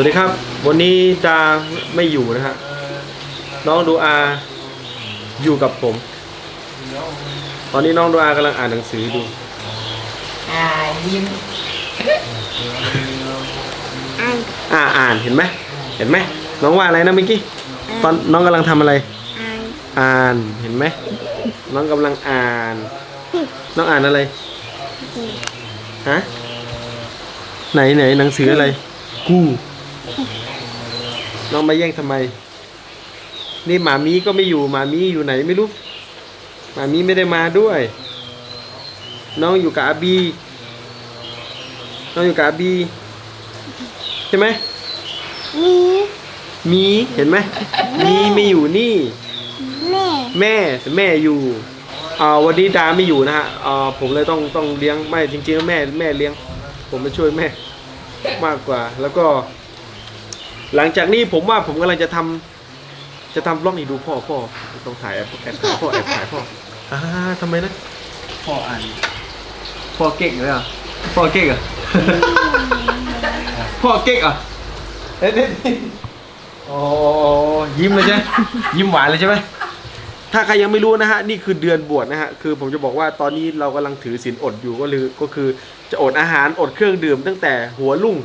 วัสดีครับ วันนี้ดาไม่อยู่นะฮะน้องดูอาอยู่กับผม ตอนนี้น้องดูอากำลังอ่านหนังสือดูอ่ายิ้มอ่านอ่านเห็นไหมเห็นไหมน้องว่าอะไรนะเมื่อกี้ตอนน้องกำลังทำอะไร อ่านอ่านเห็นไหมน้องกำลังอ่าน น้องอ่านอะไรฮะไหนไหนหนังสืออะไร กู น้องมาแย่งทำไม นี่หมามีก็ไม่อยู่หมามีอยู่ไหนไม่รู้หมามีไม่ได้มาด้วย น้องอยู่กับอาบี น้องอยู่กับอาบี ใช่ไหมมีมีเห็นไหมมีไม่อยู่นี่ แม่แม่แต่แม่อยู่อ่าวันนี้ดาไม่อยู่นะฮะอ่าผมเลยต้องต้องเลี้ยงไม่จริงๆแล้วแม่แม่เลี้ยง ผมมาช่วยแม่มากกว่า แล้วก็ หลังจากนี้ผมว่าผมกำลังจะทำจะทำบล็อกนี่ดูพ่อพ่อต้องถ่ายแอบแอบถ่ายพ่อแอบถ่ายพ่ออ่าทำไมนะพ่ออ่านพ่อเก่งเลยอะพ่อเก่งอะ พ่อเก่งอะเอ๊ะเอ๊ะเอ๊ะโอ้ยิ้มเลยใช่ไหมยิ้มหวานเลยใช่ไหมถ้าใครยังไม่รู้นะฮะนี่คือเดือนบวชนะฮะคือผมจะบอกว่าตอนนี้เรากำลังถือศีลอดอยู่ก็คือก็คือจะอดอาหารอดเครื่องดื่มตั้งแต่หัวลุ่ง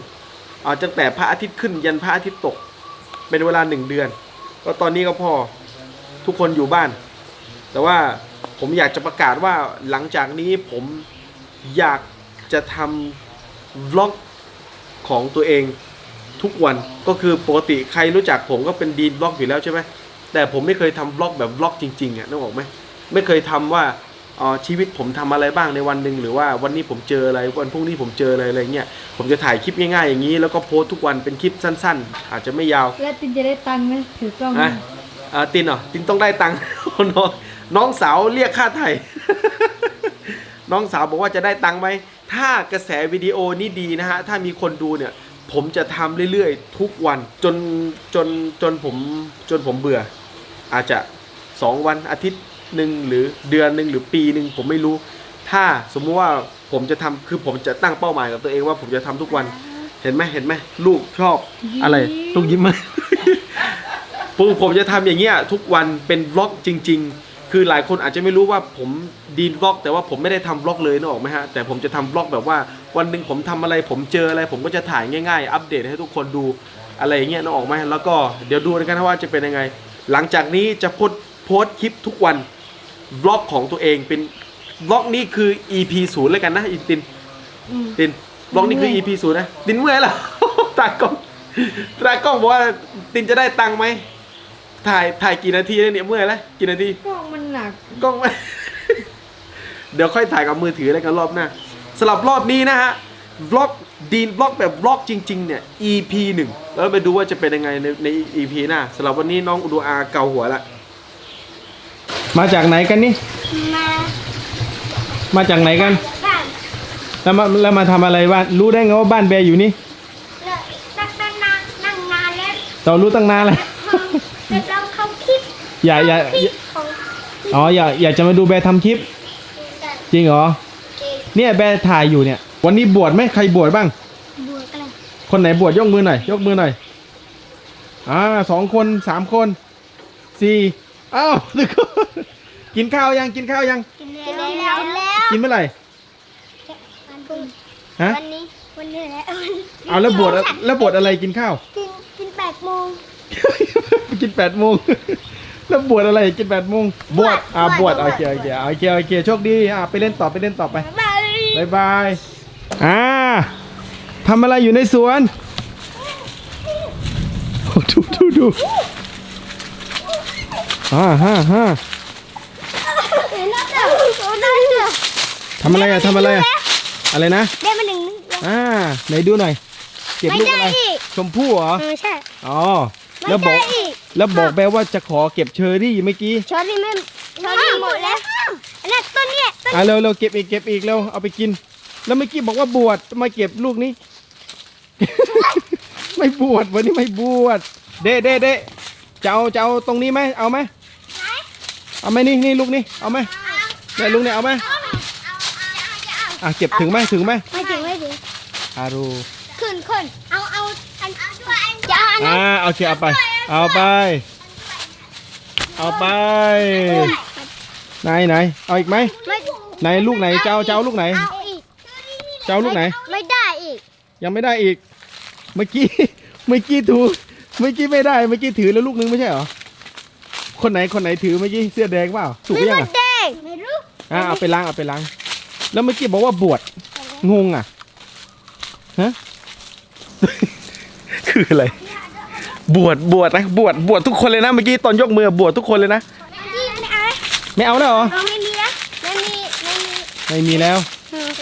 เอาตั้งแต่พระอาทิตย์ขึ้นยันพระอาทิตย์ตก เป็นเวลาหนึ่งเดือนก็ตอนนี้ก็พอทุกคนอยู่บ้าน แต่ว่าผมอยากจะประกาศว่าหลังจากนี้ผมอยากจะทำวล็อกของตัวเองทุกวันก็คือปกติใครรู้จักผมก็เป็นดีนบล็อกอยู่แล้วใช่ไหมแต่ผมไม่เคยทำบล็อกแบบบล็อกจริงๆอะนึกออกไหมไม่เคยทำว่า ชีวิตผมทำอะไรบ้างในวันหนึ่งหรือว่าวันนี้ผมเจออะไรวันพรุ่งนี้ผมเจออะไรอะไรเงี้ยผมจะถ่ายคลิปง่ายๆอย่างนี้แล้วก็โพสต์ทุกวันเป็นคลิปสั้น ๆ อาจจะไม่ยาว แล้วตินจะได้ตังค์ไหมถือกล้องอะอ่าตินเหรอตินต้องได้ตังค์น้องน้องสาวเรียกค่าไถ่น้องสาวบอกว่าจะได้ตังค์ไหมถ้ากระแสวิดีโอนี้ดีนะฮะถ้ามีคนดูเนี่ยผมจะทำเรื่อยๆ ทุกวันจนจนจนผมจนผมเบื่อ อาจจะสองวันอาทิตย์ หนึ่งหรือเดือนหนึ่งหรือปีหนึ่งผมไม่รู้ ถ้าสมมุติว่าผมจะทำคือผมจะตั้งเป้าหมายกับตัวเองว่าผมจะทำทุกวันเห็นไหมเห็นไหมลูกชอบอะไรลูกยิ้มไหมผมผมจะทำอย่างเงี้ยทุกวันเป็นบล็อกจริง ๆ คือหลายคนอาจจะไม่รู้ว่าผมดีนบล็อก แต่ว่าผมไม่ได้ทำบล็อกเลยนึกออกไหมฮะแต่ผมจะทำบล็อกแบบว่าวันหนึ่งผมทำอะไร ผมเจออะไร ผมก็จะถ่ายง่ายๆ อัปเดตให้ทุกคนดูอะไรอย่างเงี้ยนึกออกไหมแล้วก็เดี๋ยวดูกันนะว่าจะเป็นยังไง หลังจากนี้จะโพสต์โพสต์คลิปทุกวัน บล็อกของตัวเองเป็นบล็อกนี้คือ EP ศูนย์เลยกันนะอีตินอืมตินบล็อกนี้คือ EP ศูนย์นะตินเมื่อยเหรอ ตากล้องตากล้องบอกว่าตินจะได้ตังค์ไหมถ่ายถ่ายกี่นาทีแล้วเนี่ยเมื่อยแล้วกี่นาทีกล้องมันหนักกล้องไม่เดี๋ยวค่อยถ่ายกับมือถือแล้วกันรอบหน้าสำหรับรอบนี้นะฮะบล็อกดีนบล็อกแบบบล็อกจริง ๆ เนี่ย EP หนึ่งแล้วไปดูว่าจะเป็นยังไงในใน EP หน้าสำหรับวันนี้น้องอุดูอาเกาหัวละ มาจากไหนกันนี่ มามาจากไหนกัน บ้านแล้วมาแล้วมาทำอะไรบ้านรู้ได้ไงว่าบ้านแบร์อยู่นี่แล้วนั่งนั่งนานนั่งนานแล้วเรารู้ตั้งนานเลยแล้วเราเข้าคลิปอย่าอย่าคลิปของอ๋ออย่าอยากจะมาดูแบร์ทำคลิปจริงเหรอเด็กเนี่ยแบร์ถ่ายอยู่เนี่ย วันนี้บวชไหมใครบวชบ้าง บวกกันเลยคนไหนบวชยกมือหน่อย ยกมือหน่อย อ่าสองคนสามคนสี่อ้าวทุกคน กินข้าวยังกินข้าวยัง กินแล้วแล้วแล้วกินเมื่อไหร่วันพรุ่งฮะวันนี้วันนี้แหละเอาแล้วบวชแล้วบวชอะไรกินข้าว กินกินแปดโมงกินแปดโมงแล้วบวชอะไรกินแปดโมงบวชอ่าบบววชชโอเคโอเคโอเคโอเคโชคดีอ่าไปเล่นต่อไปเล่นต่อไปบ๊ายบายบายบายอ่าทำอะไรอยู่ในสวนโอ้ดูดูดู อ่าฮ่าฮ่าเห็นแล้วจ้ะโอ้ได้จ้ะทำอะไรอะทำอะไรอะอะไรนะได้มาหนึ่งนึงอ่าไหนดูหน่อยเก็บลูกอะไรไม่ได้อีกชมพู่เหรอเออใช่อ๋อไม่แล้วบอกได้อีกแล้วบอกแปลว่าจะขอเก็บเชอร์รี่เมื่อกี้ช้อนนี่ไม่ช้อนนี่หมดแล้วอันนั้นต้นเนี่ยต้นอ่าเร็วเร็วเก็บอีกเก็บอีกเร็วเอาไปกิน แล้วเมื่อกี้บอกว่าบวชมาเก็บลูกนี้ ไม่บวชวันนี้ไม่บวชเด้เด้เด้จะเอาจะเอาตรงนี้ไหมเอาไหม เอาไหมนี่นี่ลูกนี้เอาไหมเนี่ยลูกเนี่ยเอาไหมอะเก็บถึงไหมถึงไหมไม่ถึงไม่ถึงอารูขึ้นขึ้นเอาเอาอันเอาด้วยโอเคเอาไป เอาไป เอาไปไหนไหนเอาอีกไหมไม่ไหนลูกไหนเจ้าเจ้าลูกไหนเอาอีกเจ้าลูกไหน ไม่ได้อีก ยังไม่ได้อีก เมื่อกี้เมื่อกี้ถูกเมื่อกี้ไม่ได้เมื่อกี้ถือแล้วลูกนึงไม่ใช่เหรอ คนไหนคนไหนถือเมื่อกี้เสื้อแดงเปล่าถูกหรือยังไม่อะแดงไม่รู้อะเอาไปล้างเอาไปล้าง แล้วเมื่อกี้บอกว่าบวชงงอะฮะ คืออะไร บวชบวชนะบวชบวชทุกคนเลยนะเมื่อกี้ตอนยกมือบวชทุกคนเลยนะนี่ไม่เอาไม่เอาแล้วเหรอ เราไม่มีนะไม่มีไม่มีไม่มีแล้ว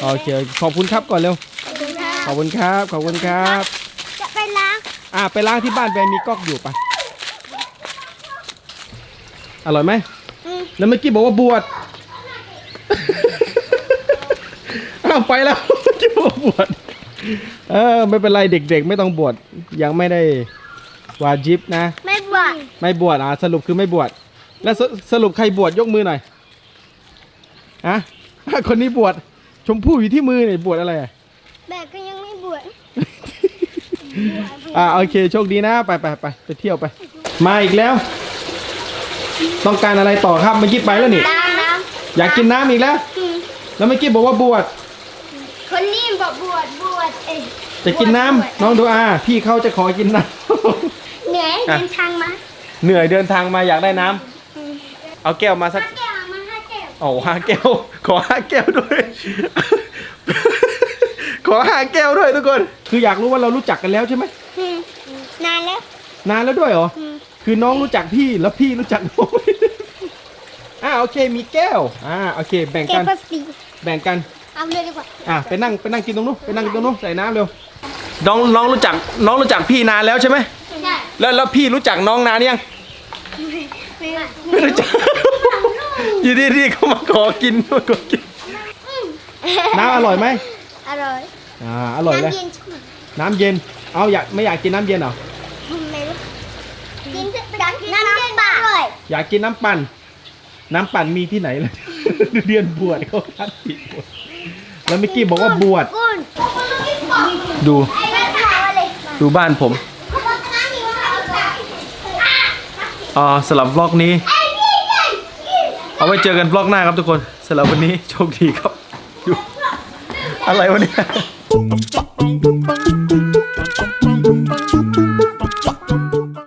โอเคขอบคุณครับก่อนเร็วขอบคุณค่ะขอบคุณครับขอบคุณครับ จะไปล้าง อะไปล้างที่บ้านไปมีก๊อกอยู่ไป อร่อยไหมอืมแล้วเมื่อกี้บอกว่าบวชอ้าวไปแล้วเมื่อกี้บอกว่าบวชเออไม่เป็นไรเด็กๆ ไม่ต้องบวชยังไม่ได้วาจิบนะ ไม่บวชไม่บวชอะสรุปคือไม่บวชแล้วสสรุปใครบวชยกมือหน่อยอะคนนี้บวชชมพู่อยู่ที่มือเนี่ยบวชอะไรอะแบกก็ยังไม่บวชอ่าโอเคโชคดีนะ ไปไปไปไปเที่ยวไป มาอีกแล้ว ต้องการอะไรต่อครับเมื่อกี้ไปแล้วนี่ล้างน้อยากกินน้ำอีกแล้วำอืมแล้วเมื่อกี้บอกว่าบวช คนนี้บอกบวชบวชเอ้ยจะกินน้ำน้องดูอา พี่เขาจะขอกินน้ำ เหนื่อยอะ เดินทางมาเหนื่อยเดินทางมาอยากได้น้ำอืมเอาแก้วมาสักแก้วมาห้าแก้วโอ้ห้าแก้ว ขอห้าแก้วด้วย ขอห้าแก้วด้วยทุกคน คืออยากรู้ว่าเรารู้จักกันแล้วใช่ไหมอืมนานแล้ว นานแล้วด้วยเหรอ อืม คือน้องรู้จักพี่แล้วพี่รู้จักน้อง อ่าโอเค มีแก้ว อ่าโอเค แบ่งแก้กัวนพลาสติกแบ่งกัน เอาเลยดีกว่าอะไปนั่งไปนั่งกินตรงนู้นไปนั่งกินตรงนู้นใส่น้ำเร็ว น้องน้องรู้จักน้องรู้จักพี่นานแล้วใช่ไหมใช่แล้วแล้วพี่รู้จักน้องนานยัง ไม่ว่าไม่รู้จัก อยู่ดีๆเขามาขอกินมาขอกิน น้ำอร่อยไหมอร่อยอ่าอร่อยเลย น้ำเย็นชุ่มน้ำเย็น เอาอยากไม่อยากกินน้ำเย็นเหรอ ไม่รู้กินดังน้ำเย็นป่ะ อยากกินน้ำปั่น น้ำปั่นมีที่ไหนเลยเรียนบวชเขาทัดผิดบวชแล้วเมื่อกี้บอกว่าบวช ดู ดูบ้านผมอ่าสำหรับวล็อกนี้ เอาไว้เจอกันวล็อกหน้าครับทุกคนสำหรับวันนี้โชคดีครับ อะไรวะเนี่ย